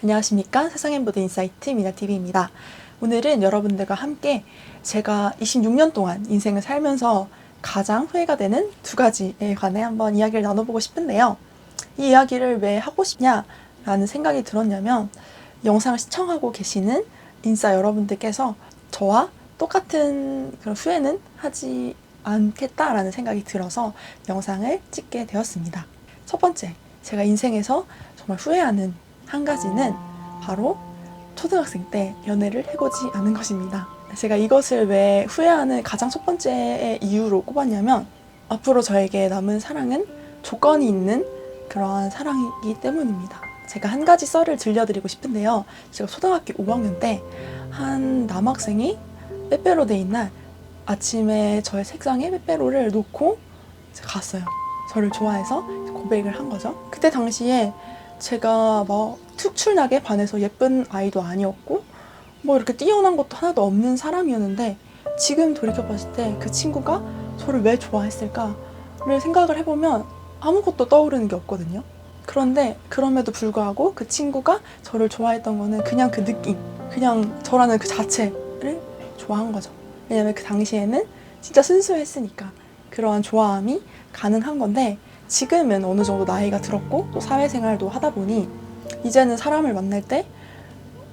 안녕하십니까 세상의 인사이트 미나TV입니다. 오늘은 여러분들과 함께 제가 26년 동안 인생을 살면서 가장 후회가 되는 두 가지에 관해 한번 이야기를 나눠보고 싶은데요. 이 이야기를 왜 하고 싶냐라는 생각이 들었냐면 영상을 시청하고 계시는 인싸 여러분들께서 저와 똑같은 그런 후회는 하지 않겠다라는 생각이 들어서 영상을 찍게 되었습니다. 첫 번째, 제가 인생에서 정말 후회하는 한 가지는 바로 초등학생 때 연애를 해보지 않은 것입니다. 제가 이것을 왜 후회하는 가장 첫 번째 이유로 꼽았냐면 앞으로 저에게 남은 사랑은 조건이 있는 그러한 사랑이기 때문입니다. 제가 한 가지 썰을 들려드리고 싶은데요. 제가 초등학교 5학년 때 한 남학생이 빼빼로 데이인 날 아침에 저의 책상에 빼빼로를 놓고 갔어요. 저를 좋아해서 고백을 한 거죠. 그때 당시에 제가 막 특출나게 반해서 예쁜 아이도 아니었고 뭐 이렇게 뛰어난 것도 하나도 없는 사람이었는데 지금 돌이켜 봤을 때 그 친구가 저를 왜 좋아했을까를 생각을 해보면 아무것도 떠오르는 게 없거든요. 그런데 그럼에도 불구하고 그 친구가 저를 좋아했던 거는 그냥 그 느낌, 그냥 저라는 그 자체를 좋아한 거죠. 왜냐면 그 당시에는 진짜 순수했으니까 그러한 좋아함이 가능한 건데 지금은 어느 정도 나이가 들었고 또 사회생활도 하다 보니 이제는 사람을 만날 때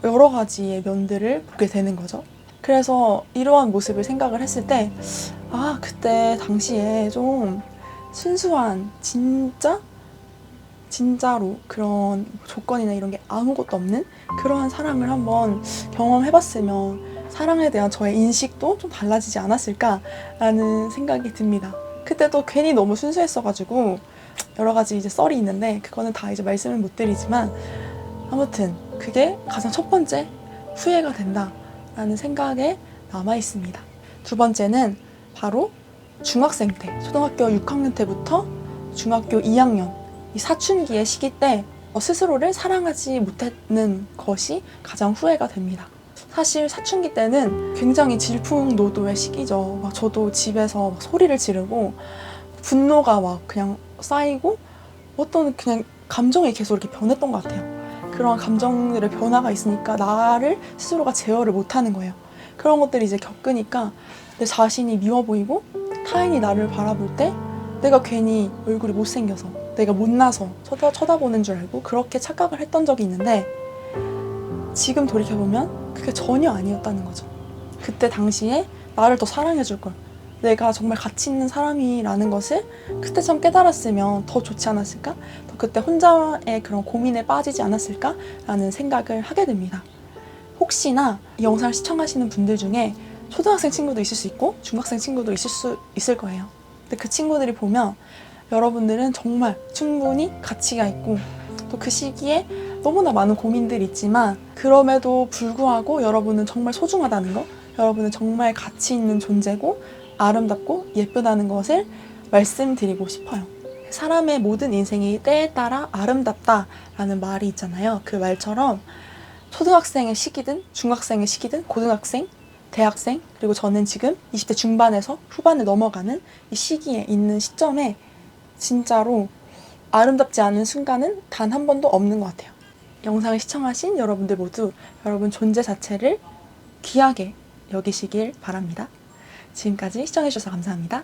여러 가지의 면들을 보게 되는 거죠. 그래서 이러한 모습을 생각을 했을 때, 아, 그때 당시에 좀 순수한, 진짜, 진짜로 그런 조건이나 이런 게 아무것도 없는 그러한 사랑을 한번 경험해봤으면 사랑에 대한 저의 인식도 좀 달라지지 않았을까라는 생각이 듭니다. 그때도 괜히 너무 순수했어가지고 여러 가지 이제 썰이 있는데 그거는 다 이제 말씀을 못 드리지만 아무튼 그게 가장 첫 번째 후회가 된다라는 생각에 남아 있습니다. 두 번째는 바로 중학생 때, 초등학교 6학년 때부터 중학교 2학년 이 사춘기의 시기 때 스스로를 사랑하지 못했는 것이 가장 후회가 됩니다. 사실 사춘기 때는 굉장히 질풍노도의 시기죠. 막 저도 집에서 막 소리를 지르고 분노가 막 그냥 쌓이고 어떤 그냥 감정이 계속 이렇게 변했던 것 같아요. 그런 감정들의 변화가 있으니까 나를 스스로가 제어를 못하는 거예요. 그런 것들이 이제 겪으니까 내 자신이 미워 보이고 타인이 나를 바라볼 때 내가 괜히 얼굴이 못생겨서 내가 못나서 쳐다, 쳐다보는 줄 알고 그렇게 착각을 했던 적이 있는데 지금 돌이켜보면 그게 전혀 아니었다는 거죠. 그때 당시에 나를 더 사랑해줄 걸. 내가 정말 가치 있는 사람이라는 것을 그때 참 깨달았으면 더 좋지 않았을까? 더 그때 혼자의 그런 고민에 빠지지 않았을까 라는 생각을 하게 됩니다. 혹시나 이 영상을 시청하시는 분들 중에 초등학생 친구도 있을 수 있고 중학생 친구도 있을 수 있을 거예요. 근데 그 친구들이 보면 여러분들은 정말 충분히 가치가 있고 또 그 시기에 너무나 많은 고민들이 있지만 그럼에도 불구하고 여러분은 정말 소중하다는 거, 여러분은 정말 가치 있는 존재고 아름답고 예쁘다는 것을 말씀드리고 싶어요. 사람의 모든 인생이 때에 따라 아름답다라는 말이 있잖아요. 그 말처럼 초등학생의 시기든 중학생의 시기든 고등학생, 대학생 그리고 저는 지금 20대 중반에서 후반을 넘어가는 이 시기에 있는 시점에 진짜로 아름답지 않은 순간은 단 한 번도 없는 것 같아요. 영상을 시청하신 여러분들 모두 여러분 존재 자체를 귀하게 여기시길 바랍니다. 지금까지 시청해주셔서 감사합니다.